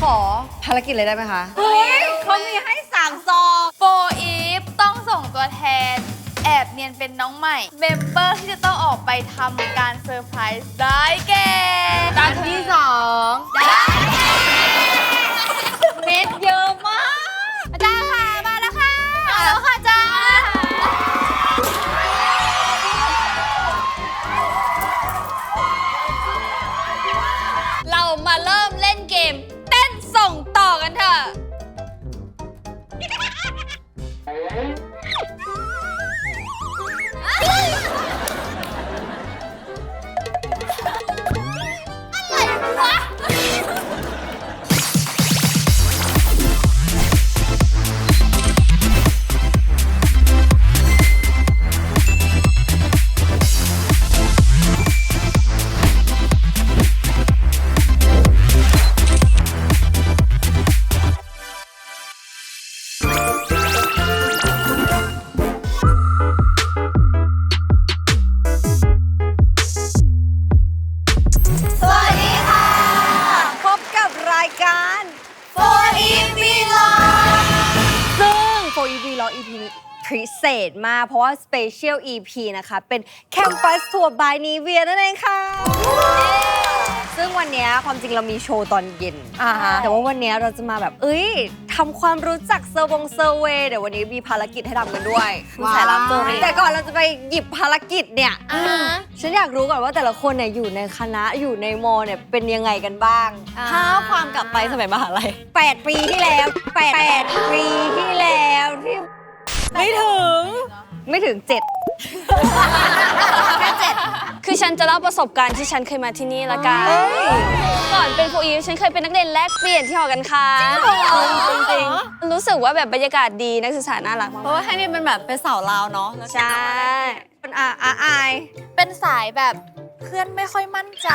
ขอภารกิจเลยได้ไหมคะ เฮ้ยเขามีให้สามซองโฟอีฟต้องส่งตัวแทน แอบเนียนเป็นน้องใหม่เมมเบอร์ที่จะต้องออกไปทำการเซอร์ไพรส์ได้แก่ด้านที่สองเมากเพราะว่า Special EP นะคะ เป็นแคมปัสทัวร์บายนีเวียนั่นเองค่ะ ซึ่งวันเนี้ยความจริงเรามีโชว์ตอนเย็น อ่าฮะ แต่ว่าวันเนี้ยเราจะมาแบบ เอ้ยทำความรู้จักเซอร์วงเซอร์เวย์เดี๋ยววันนี้มีภารกิจให้ทำกันด้วยคุณสายรับเจอรี่แต่ก่อนเราจะไปหยิบภารกิจเนี่ยอ่า ฉันอยากรู้ก่อนว่าแต่ละคนเนี่ยอยู่ในคณะอยู่ในมอเนี่ยเป็นยังไงกันบ้างถ้าความกลับไปสมัยมหาลัย 8 ปีที่แล้ว 8 ปีที่แล้วที่ไม่ถึง ไม่ถึง7แค่เจ็ดคือฉันจะเล่าประสบการณ์ที่ฉันเคยมาที่นี่ละกันก่อนเป็นโฟอีฟฉันเคยเป็นนักเรียนแลกเปลี่ยนที่หอการค้าจริงๆรู้สึกว่าแบบบรรยากาศดีนักศึกษาน่ารักเพมากราะว่าให้นี่เป็นแบบเป็นเสาลาวเนาะแล้วใช่เป็นอาอาอายเป็นสายแบบ เพื่อนไม่ค่อยมั่นใจ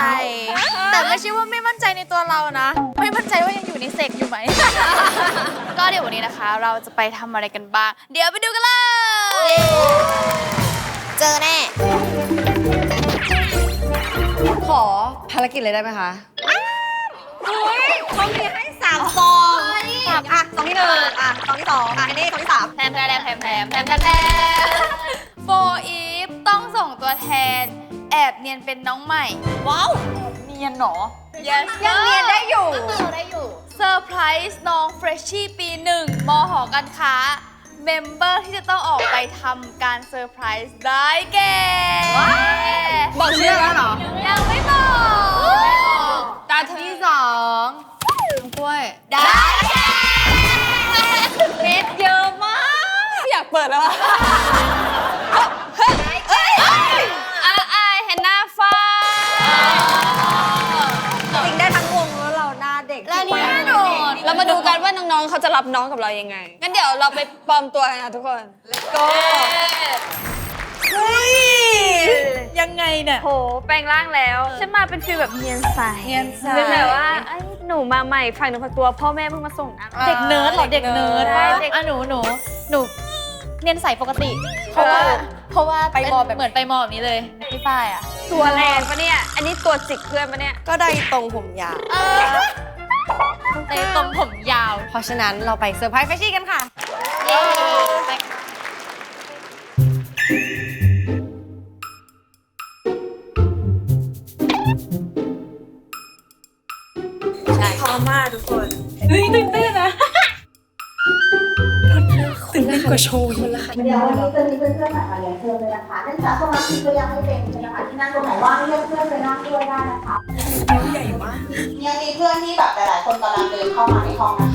แต่ไม่ใช่ว่าไม่มั่นใจในตัวเรานะ ไม่มั่นใจว่ายังอยู่ในเซกอยู่ไหม ก็เดี๋ยววันนี้นะคะ เราจะไปทำอะไรกันบ้าง เดี๋ยวไปดูกันเลย เจอแน่ ขอภารกิจเลยได้ไหมคะเฮ้ยเขามีให้สามซองอะสองที่หนึ่งอะสองที่สองอะอันนี้สองที่สามแทมแทมแทมแทมแทมแทมแทมโฟอีฟต้องส่งตัวแทนแอบเนียนเป็นน้องใหม่ ว้าวเนียนหนอยังเรียนได้อยู่เราได้อยู่ เซอร์ไพรส์น้องเฟรชชี่ปีหนึ่งมหอการค้า เมมเบอร์ที่จะต้องออกไปทำการเซอร์ไพรส์ได้แก่บอกชื่อแล้วเหรอ ยังไม่บอกตาที่สองน้องกล้วย ได้แก่เม็ดเยอะมาก อยากเปิดแล้วอะอาอายแฮนนาฟ้า จริงได้ทั้งวงแล้วเราหน้าเด็กและนี่แน่นอนเรามาดูกันว่าน้องๆ เขาจะรับน้องกับเรายังไง งั้นเดี๋ยวเราไปปลอมตัวกันนะทุกคนก็ยังไงเนี่ย โห แปลงร่างแล้ว ฉันมาเป็นฟีลแบบเนียนใสเนียนใส เป็นแบบว่าเอ้ยหนูมาใหม่ฝั่งหนึ่งฝักตัว พ่อแม่เพิ่งมาส่งนะ เด็กเนิร์ดเหรอเด็กเนิร์ดใช่วะเด็ก อะหนูหนูหนูเนียนใสปกติเพราะว่า เพราะว่าไปมอแบบเหมือนไปมอแบบนี้เลยพี่ฝ้ายอะตัวแรงปะเนี่ย อันนี้ตัวจิกเพื่อนปะเนี่ย ก็ได้ตรงผมยาวเออในตรงผมยาว เพราะฉะนั้นเราไปเซอร์ไพรส์แฟชชี่กันค่ะ เย้ไปเดี๋ยววันนี้จะมีเพื่อนๆมาเรียนเชิญเลยนะคะเนื่องจากสมาชิกก็ยังไม่เต็มใช่ไหมคะที่นั่งตรงไหนว่างเรียกเพื่อนไปนั่งด้วยได้นะคะ ใหญ่มากยังมีเพื่อนที่แบบหลายๆคนกำลังเดินเข้ามาในห้องนะคะ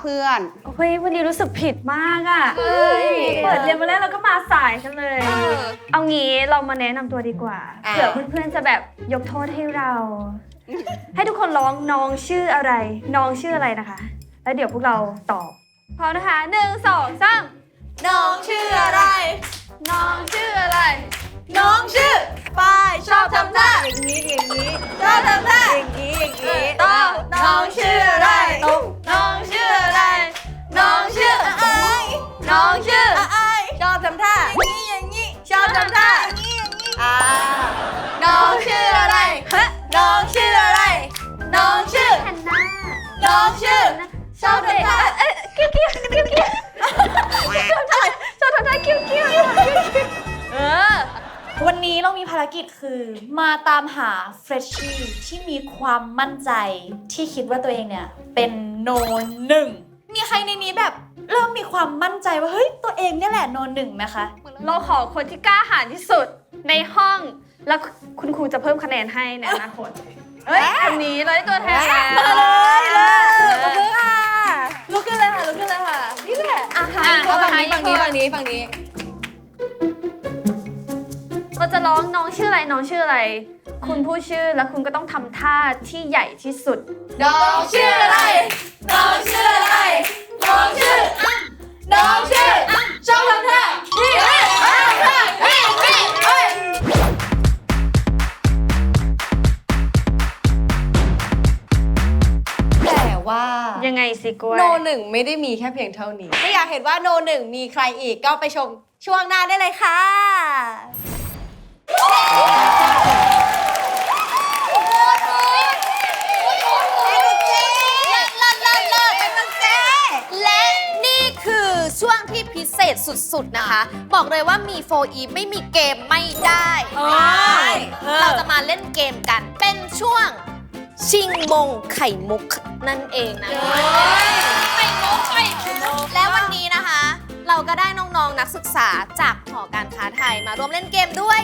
เดี๋ยวให้เพื่อนแนะนำตัวนิดนึงนะคะเพื่อนโอเคฮ้ยวันนี้รู้สึกผิดมากอะ่ะเปิดเรียนมาแล้วเราก็มาสายกันเลย เอางี้เรามาแนะนำตัวดีกว่าอะเผื่อเพื่อนๆจะแบบยกโทษให้เรา ให้ทุกคนร้องน้องชื่ออะไร น้องชื่ออะไรนะคะ แล้วเดี๋ยวพวกเราตอบพร้อมนะคะหนึ่งสองสามน้องชื่ออะไร น้องชื่ออะไร น้องชื่อป้ายชอบทำท่าอย่างนี้อย่างนี้ชอบทำท่าอย่างนี้อย่างนี้ต่อน้องชื่ออะไรน้องชื่ออะไน้องชื่ออะไรชอบทำท่าอย่างนี้อย่างนี้ชอบทำท่าอย่างนี้อย่างนี้อ่าน้องชื่ออะไรน้องชื่ออะไร น้องชื่อแอนนาน้องชื่อ ชอบทำท่าเอ๊ะกิ้วกิ้วกิ้วกิ้วชอบทำชอบทำท่ากิ้วกิ้วเออวันนี้เรามีภารกิจคือมาตามหาเฟรชชี่ที่มีความมั่นใจที่คิดว่าตัวเองเนี่ย เป็นโนหนึ่งมีใครในนี้แบบ เริ่มมีความมั่นใจว่าเฮ้ยตัวเองเนี่ยแหละโนหนึ่งไหมคะ เราขอคนที่กล้าหาญที่สุดในห้อง แล้วคุณครูจะเพิ่มคะแนนให้ในอนาคตเอ้ยอันนี้เราได้ตัวแทนแล้วมาเลยเลยขอบคุณค่ะลุกขึ้นเลยค่ะลุกขึ้นเลยค่ะนี่แหละอาหารอะฝั่งนี้ฝั่งนี้ฝั่งนี้ฝั่งนี้เราจะร้องน้องชื่ออะไรน้องชื่ออะไร คุณพูดชื่อแล้วคุณก็ต้องทำท่าที่ใหญ่ที่สุด น้องชื่ออะไร น้องชื่ออะไร น้องชื่ออะน้องชื่ออะชอบทำท่านี่เอ้ยเอ้ยเอ้ยเอ้ยเอ้ยเอ้ยแต่ว่ายังไงสิกล้วยโนหนึ่งไม่ได้มีแค่เพียงเท่านี้ไม่อยากเห็นว่าโนหนึ่งมีใครอีกก็ไปชมช่วงหน้าได้เลยค่ะและนี่คือช่วงที่พิเศ ษสุดๆนะคะ บอกเลยว่ามีโฟอีไม่มีเกมไม่ได้เราจะมาเล่นเกมกัน เป็นช่วงชิงมงไข่มุกนั่นเองนะไข่มุกไข่มุกแล้ววันนี้นะคะ เราก็ได้น้องๆนักศึกษาจากหอการค้าไทยมาร่วมเล่นเกมด้วย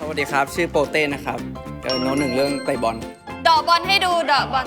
สวัสดีครับ ชื่อโปเต้นะครับเออโน้ตหนึ่งเรื่องเตะบอล ดอกบอลให้ดูดอกบอล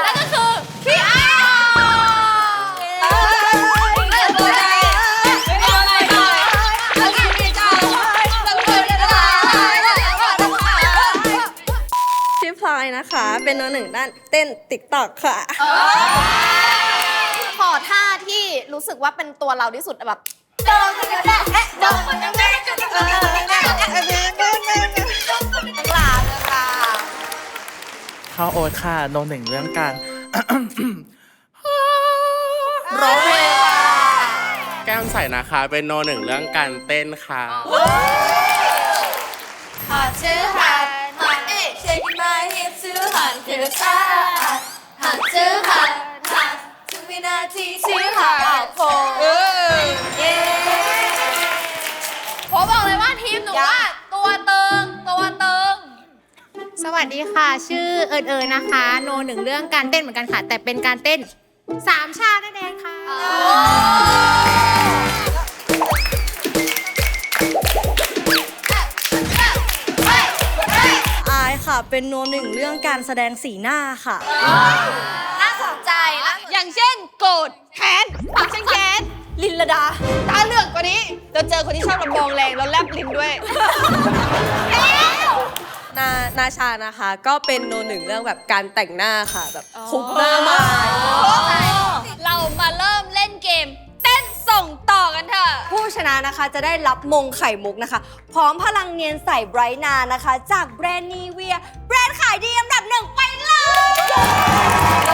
เป็นโนหนึ่งด้านเต้นติ๊กตอกค่ะ ขอท่าที่รู้สึกว่าเป็นตัวเราที่สุดแบบโดนกันได้เอ๊ะโดนกันได้กันได้กันได้กันได้กันลาเลยค่ะข้าวโอ๊ตค่ะโนหนึ่งเรื่องการร้องเพลงแก้มใส่นะคะ เป็นโนหนึ่งเรื่องการเต้นค่ะหาชื่อหัน หันคือชาหันชื่อหันหันทุกวินาทีชื่อหันโฟเย้ผมบอกเลยว่าทีมหนูว่าตัวเติงตัวเติงสวัสดีค่ะ ชื่อเอิญเอิญนะคะ โนหนึ่งเรื่องการเต้นเหมือนกันค่ะ แต่เป็นการเต้นสามชาตินั่นเองค่ะ เป็นโนหนึ่งเรื่องการแสดงสีหน้าค่ะ น่าสนใจนะอย่างเช่น โกรธแค้นปากฉันแค้นลินลดา ตาเหลือกกว่านี้ เราเจอคนที่ชอบลำบองแรงแล้วแลบลิ้นด้วยนานาชานะคะ ก็เป็นโนหนึ่งเรื่องแบบการแต่งหน้าค่ะแบบคุกหน้ามาเรามาเริ่มเล่นเกมเต้น ส่งต่อกันเถอะ ผู้ชนะนะคะจะได้รับมงไข่มุกนะคะ พร้อมพลังเนียนใส่ไบรท์นานะคะ จากแบรนด์นีเวีย แบรนด์ขายดีอันดับหนึ่งไปเลย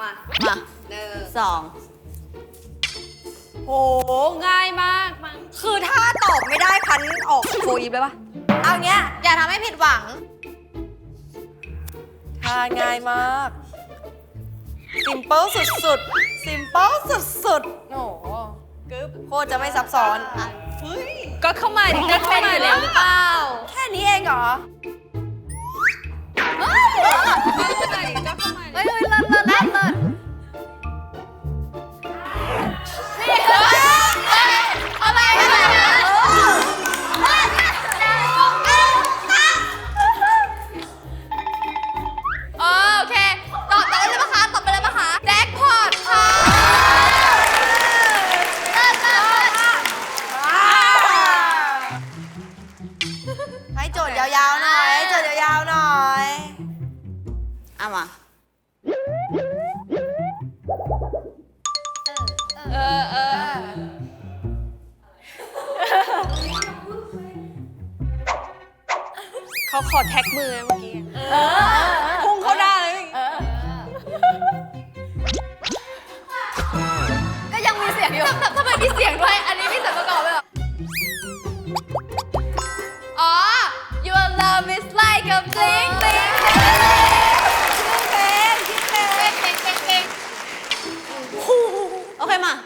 มามาหนึ่งสอง โห ง่ายมาก คือถ้าตอบไม่ได้พันออกโฟอีฟเลยปะเอาเงี้ย อย่าทำให้ผิดหวังถ้าง่ายมากซิมเปิลสุดๆซิมเปิลสุดๆ โอ้โหกึ๊บโคตรจะไม่ซับซ้อนอะเฮ้ยก็เข้ามาดิก็เข้ามาอยู่แล้แล้ววหรือเปล่าแค่นี้เองเหรอ เฮ้ยเฮ้ยเลิศเลิศเลิศ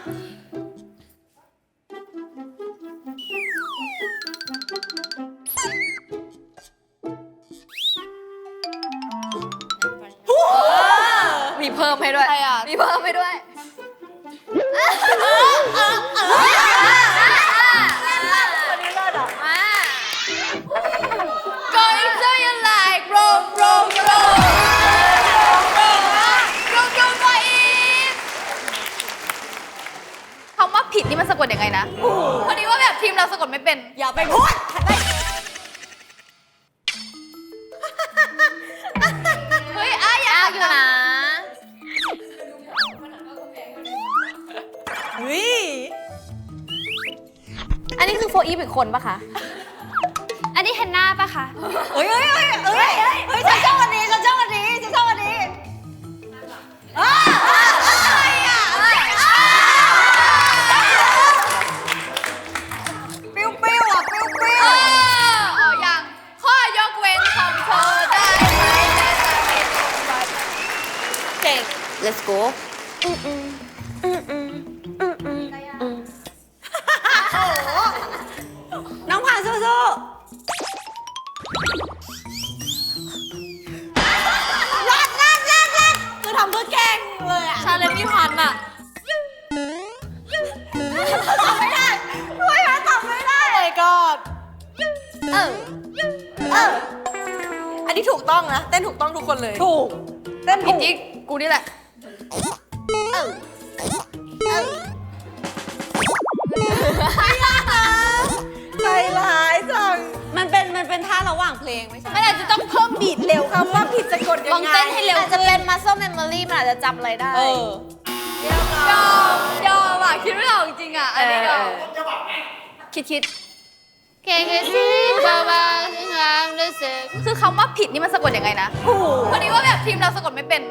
โอ โฟอีฟอีกคนปะคะ อันนี้เฮนน่าปะคะเฮ้ยเฮ้ยเฮ้ยเฮ้ยเฮ้ยเฮ้ยฉันชอบวันนี้ฉันชอบวันนี้ฉันชอบวันนี้อ้าอ้าอะไรอะอะไรอะปิ้วปิ้วอะปิ้วปิ้วเออเอาอย่างข้อยกเว้นของเธอได้ไหมแต่จะไม่ต้องมาเก่ง let's go เออเอออันนี้ถูกต้องนะเต้นถูกต้องทุกคนเลยถูกเต้นผิถูดกจริงกูนี่แหละใจร้ายจังมันเป็นมันเป็นท่าระหว่างเพลงไม่ใช่มันอาจจะต้องเพิ่มบีทเร็วคำว่าผิดสะกดยังไงลองเต้นให้เร็วอาจจะเป็น muscle memory มันอาจจะจำอะไรได้เออยอมยอมอะคิดไม่ออกจริงอะอันนี้ยอมคิดคิด เก่งสิบาบางามรู้สึกคือคำว่าผิดนี่มันสะกดยังไงนะพอดีว่าแบบทีมเราสะกดไม่เป็น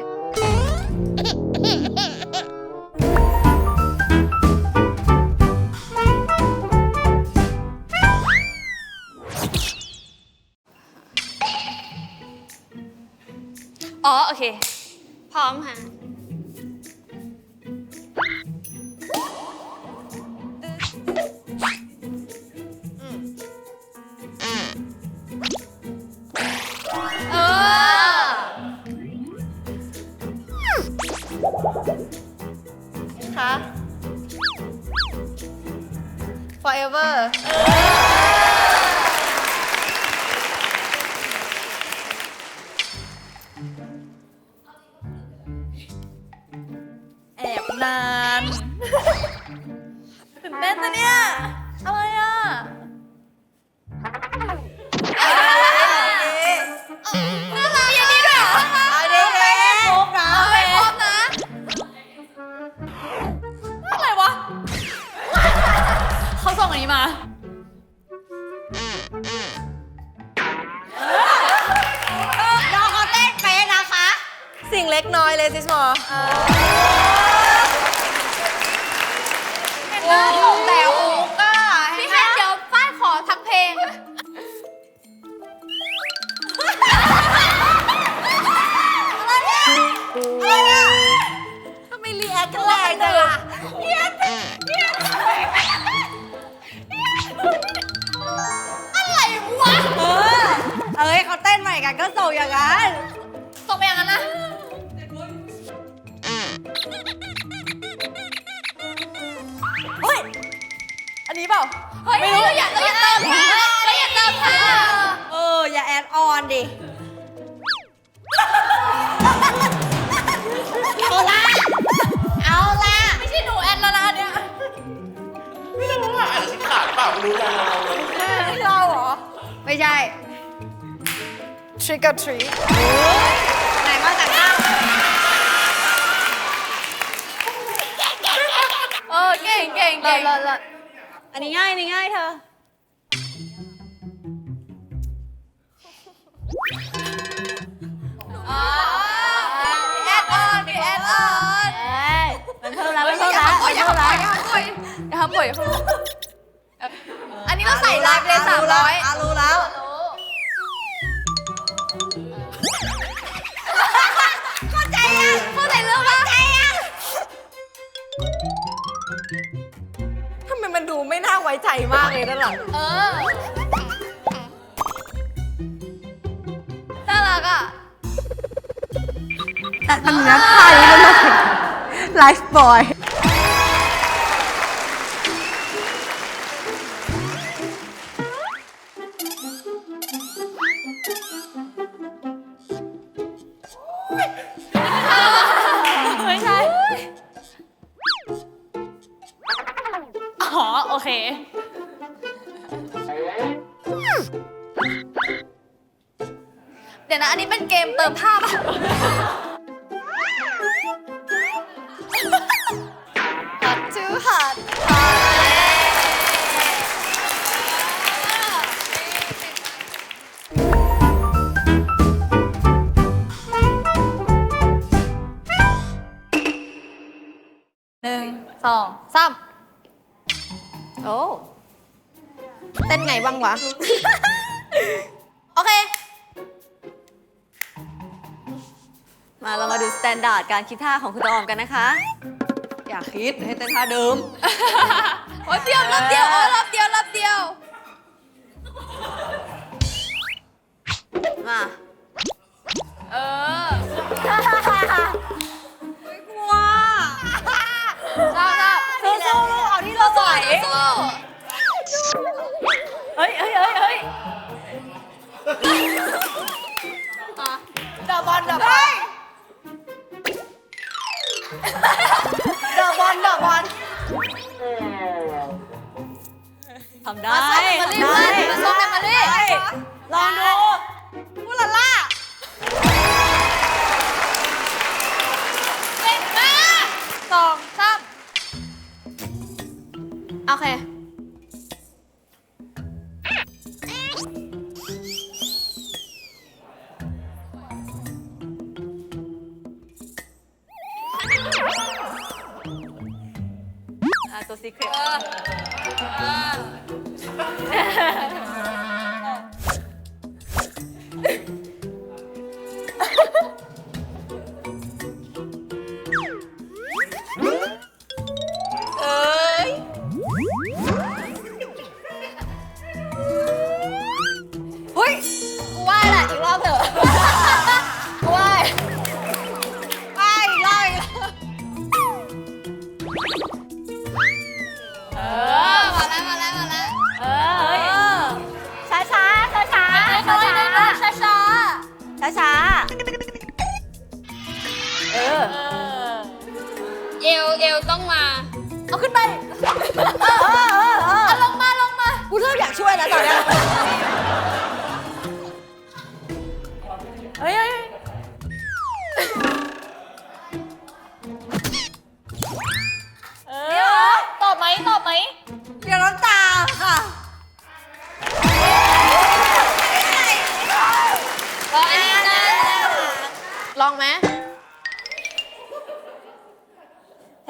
อ๋อ โอเค พร้อมค่ะ Uh. เขาส่งอันนี้มาน้องเขาเต้นเป๊ะนะคะ สิ่งเล็กน้อยเลยซิสมอโอ้โหแต่โอ้ก็ กันก็ส่งอย่างนั้นส่งไปอย่างนั้นนะอันนี้เปล่า เฮ้ยเราอย่าเราอย่าเติมท่าเราอย่าเติมท่าเออ อย่าแอดออนดิ เอาละ เอาละไม่ใช่หนูแอดแล้วนะเนี่ยไม่รู้อะอาจจะชิ้นขาดเปล่าไม่รู้เลยเราเหรอ ไม่ใช่ trick or treat ไหนมาจากหน้าเออเก่งเก่งเก่งอันนี้ง่ายอันนี้ง่ายเธอแอดออนดิแอดออนมันเพิ่มแล้วมันเพิ่มแล้วมันเพิ่มแล้วอย่าทำบ่อยอย่าทำบ่อยอันนี้เราใส่ไลฟ์ไปเลยสามร้อยอะรู้แล้ว ไมมันดูไม่น่าไว้ใจมากเลยด้านหลังเออน่ารักอะอันนี้ใครไลฟ์บอย โอ้เต้นไงบ้างวะ โอเค มาเรามาดูสแตนดาร์ดการคิดท่าของคุณตออมกันนะคะ อย่าคิดให้เต้นท่าเดิม โอ้ยเดียวรอบเดียวโอ้ยรอบเดียวรอบเดียว มา เออ กลัวชอบชอบสู้สู้ลูก เราไหวสู้เฮ้ยเฮ้ยเฮ้ยเฮ้ยดอกบอลดอกบอลเดอะบอลเดอะบอลทำได้มาส้มมาลี่มาส้มมาลี่ลองดูพูลล่าเก่งมากสอง ส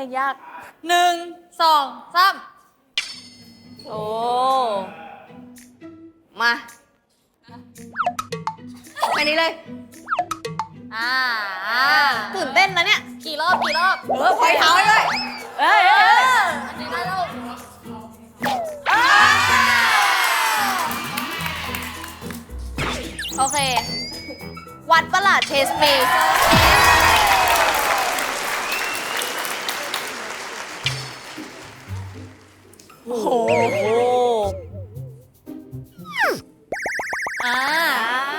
ลงยากหนึ่งสองสามโอ้ มาอันนี้เลย อ่าตื่นเต้นนะเนี่ย กี่รอบกี่รอบเออไฟเท้าให้ด้วยเอ้ยเอเอ้ยออันนี้นะลูกโอโอเค วัดประหลาดเทสเมสอ่าย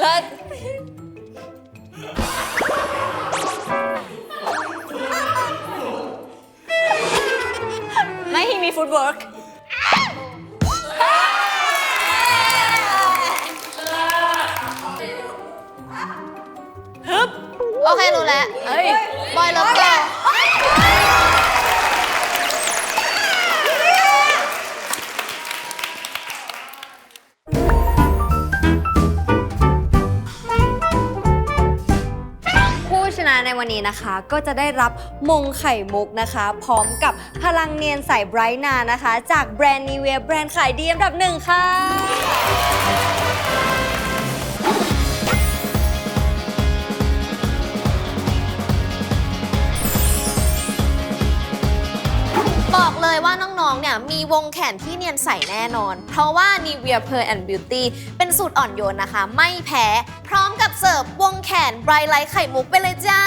เลิศไม่มีฟุตเวิร์กโอเครู้แล้ว เฮ้ย บอยล้วก็ผู้ ในวันนี้นะคะ ก็จะได้รับมงไข่มุกนะคะ พร้อมกับพลังเนียนใสไบรท์นานะคะ จากแบรนด์นีเวียแบรนด์ขายดีอันดับหนึ่งค่ะ บอกเลยว่าน้องๆ เนี่ยมีวงแขนที่เนียนใสแน่นอน เพราะว่า Nivea Pearl and Beauty เป็นสูตรอ่อนโยนนะคะ ไม่แพ้ พร้อมกับเสิร์ฟวงแขนไบรท์ไลท์ไข่มุกไปเลยจ้า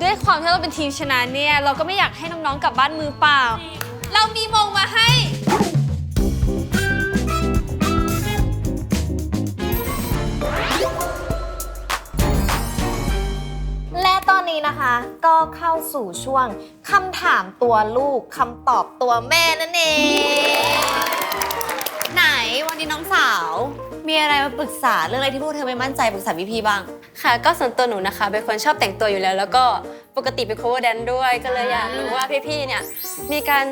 ด้วยความที่เราเป็นทีมชนะเนี่ย เราก็ไม่อยากให้น้องๆกลับบ้านมือเปล่า เรามีมงมาให้ นนี้นะคะก็เข้าสู่ช่วงคำถามตัวลูกคำตอบตัวแม่นั่นเอง ไหนวันนี้น้องสาว มีอะไรมาปรึกษาเรื่องอะไรที่พวกเธอไม่มั่นใจปรึกษาพี่พีบ้าง ค่ะ ก็ส่วนตัวหนูนะคะ เป็นคนชอบแต่งตัวอยู่แล้ว แล้วก็ปกติเป็น cover dance ด้วยก็เลยอยากรู้ว่าพี่ๆเนี่ยมีการ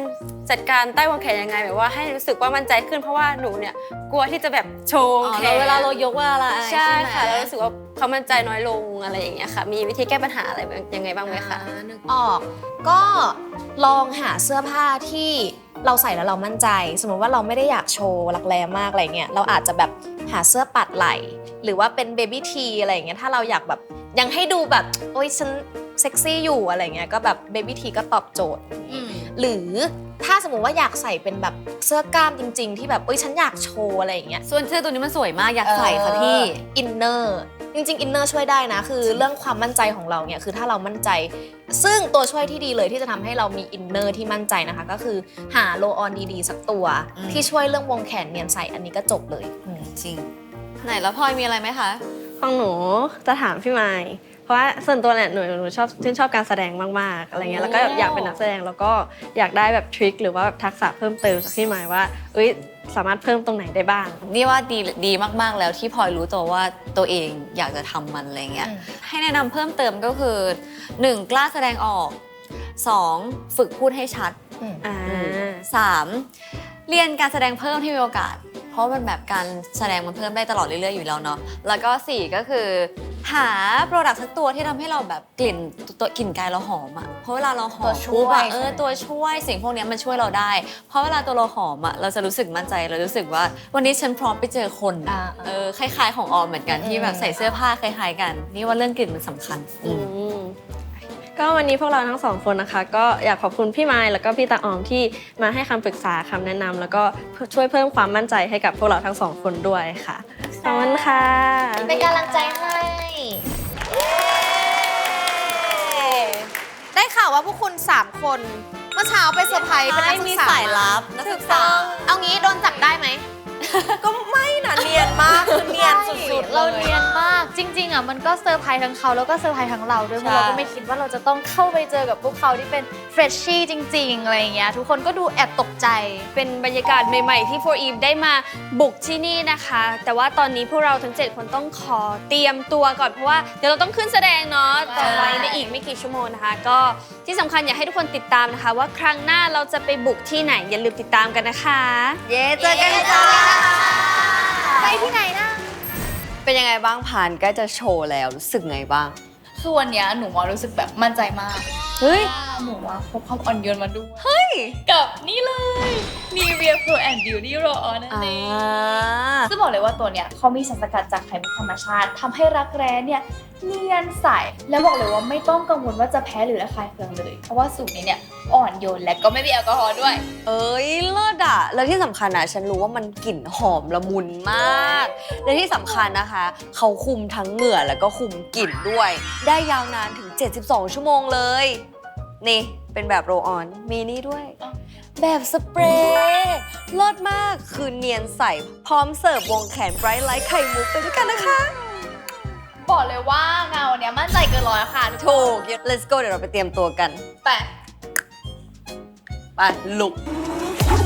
จัดการใต้วงแขนยังไงแบบว่าให้รู้สึกว่ามั่นใจขึ้นเพราะว่าหนูเนี่ยกลัวที่จะแบบโชว์อ๋อแขเรานเวลาเรายกเวลาอะไรใช่ค่ะไหมแล้วรู้สึกว่า เขามั่นใจน้อยลงอะไรอย่างเงี้ยค่ะ มีวิธีแก้ปัญหาอะไรยังไงบ้างไหมคะ อ่านึกออก ก็ลองหาเสื้อผ้าที่เราใส่แล้วเรามั่นใจ สมมติว่าเราไม่ได้อยากโชว์รักแร้มากอะไรเงี้ยเราอาจจะแบบหาเสื้อปัดไหล่หรือว่าเป็นเบบี้ทีอะไรอย่างเงี้ยถ้าเราอยากแบบยังให้ดูแบบโอ๊ยฉันเซ็กซี่อยู่อะไรเงี้ยก็แบบเบบี้ทีก็ตอบโจทย์ อืม หรือถ้าสมมติว่าอยากใส่เป็นแบบเสื้อกล้ามจริง ๆ ที่แบบเอ้ยฉันอยากโชว์อะไรอย่างเงี้ยส่วนเสื้อตัวนี้มันสวยมากอยากใส่ค่ะพี่ อินเนอร์ จริงๆอินเนอร์ช่วยได้นะ คือเรื่องความมั่นใจของเราเนี่ยคือถ้าเรามั่นใจ ซึ่งตัวช่วยที่ดีเลยที่จะทำให้เรามีอินเนอร์ที่มั่นใจนะคะ ก็คือหาโลออนดีๆ สักตัว ที่ช่วยเรื่องวงแขนเนียนใสอันนี้ก็จบเลยจริง ไหนแล้วพลอยมีอะไรไหมคะของหนูจะถามพี่ไมค์ เพราะว่าส่วนตัวเนี่ยหนูหนูชอบชื่นชอบการแสดงมากๆอะไรเงี้ยแล้วก็อยากเป็นนักแสดงแล้วก็อยากได้แบบทริคหรือว่าแบบทักษะเพิ่มเติมจากพี่ไมค์ว่าเอ้ยสามารถเพิ่มตรงไหนได้บ้าง นี่ว่าดีดีมากๆแล้วที่พลอยรู้ตัวว่าตัวเองอยากจะทำมันอะไรเงี้ยอืมให้แนะนำเพิ่มเติมก็คือ 1. กล้าแสดงออก 2. ฝึกพูดให้ชัดอ่า 3. เรียนการแสดงเพิ่มที่มีโอกาสเพ ราะมันแบบการแสดงมันเพิ่มได้ตลอดเรื่อยๆอยู่แล้วเนาะแล้วก็4ก็คือหาโปรดักต์สักตัวที่ทำให้เราแบบกลิ่นตัวกลิ่นกายเราหอมอะเพราะเวลาเราหอตัวมช่วยปุ๊บอะใช่ไหมเออตัวช่วยสิ่งพวกเนี้ยมันช่วยเราได้ เพราะเวลาตัวเราหอมอะเราจะรู้สึกมั่นใจเรารู้สึกว่า วันนี้ฉันพร้อมไปเจอคนอ่าเออคล้าย ๆ ของออมเหมือนกันที่แบบใส่เสื้อผ้าคล้ายๆกัน นี่ว่าเรื่องกลิ่นมันสำคัญอืมอืม ก็วันนี้พวกเราทั้งสองคนนะคะ ก็อยากขอบคุณพี่ไมค์แล้วก็พี่ตาออมที่มาให้คำปรึกษาคำแนะนำแล้วก็ช่วยเพิ่มความมั่นใจให้กับพวกเราทั้งสองคนด้วยค่ะขอบคุณค่ะ เป็นกำลังใจให้ ได้ข่าวว่าพวกคุณ 3 คนเมื่อเช้าไปเซอร์ไพรส์เป็นนักศึมีกษาสายลับนักศึกษา เอางี้โดนจับได้ไหม ก็ไม่นะเนียนมากคือเนียนสุดๆเราเนียนมากจริง ๆอะมันก็เซอร์ไพรส์ทั้งเขาแล้วก็เซอร์ไพรส์ทั้งเราด้วยเพราะใช่เราก็ไม่คิดว่าเราจะต้องเข้าไปเจอกับพวกเขาที่เป็นเฟรชชี่จริง ๆ อะไรอย่างเงี้ยทุกคนก็ดูแอบตกใจ เป็นบรรยากาศใหม่ๆที่ For Eve ได้มาบุกที่นี่นะคะ แต่ว่าตอนนี้พวกเราทั้ง 7 คนต้องขอเตรียมตัวก่อนเพราะว่าเดี๋ยวเราต้องขึ้นแสดงเนาะต่อไปในอีกไม่กี่ชั่วโมงนะคะ ก็ที่สำคัญอยากให้ทุกคนติดตามนะคะ ว่าครั้งหน้าเราจะไปบุกที่ไหนอย่าลืมติดตามกันนะคะ เย้เจอกันจ้า เป็นยังไงบ้างผ่านใกล้จะโชว์แล้วรู้สึกไงบ้าง คือวันเนี้ยหนูว่ารู้สึกแบบมั่นใจมาก เฮ้ยหนูว่าพกความอ่อนโยนมาด้วย เฮ้ย กับนี่เลย Nivea Pro and Beauty Roll On นั่นอ่าเองซึ่งบอกเลยว่าตัวเนี้ยเขามีสารสกัดจากไขมันธรรมชาติทำให้รักแร้เนี่ยเนียนใส แล้วบอกเลยว่าไม่ต้องกังวลว่าจะแพ้หรือระคายเคืองเลย เพราะว่าสูตรนี้เนี่ยอ่อนโยนและก็ไม่มีแอลกอฮอล์ด้วย เอ้ยเลิศอะแล้วที่สำคัญอะฉันรู้ว่ามันกลิ่นหอมละมุนมาก และที่สำคัญนะคะ เขาคุมทั้งเหงื่อแล้วก็คุมกลิ่นด้วย ได้ยาวนานถึง 72 ชั่วโมงเลย นี่เป็นแบบโรลออน มีนี่ด้วย แบบสเปรย์เลิศมากคือเนียนใส พร้อมเสิร์ฟวงแขนไบรท์ไลท์ไข่มุกไปด้วยกันนะคะ บอกเลยว่าเงาเนี้ยมั่นใจเกินร้อยค่ะทุกคนถูก let's go เดี๋ยวเราไปเตรียมตัวกันแต่ไปลุกเ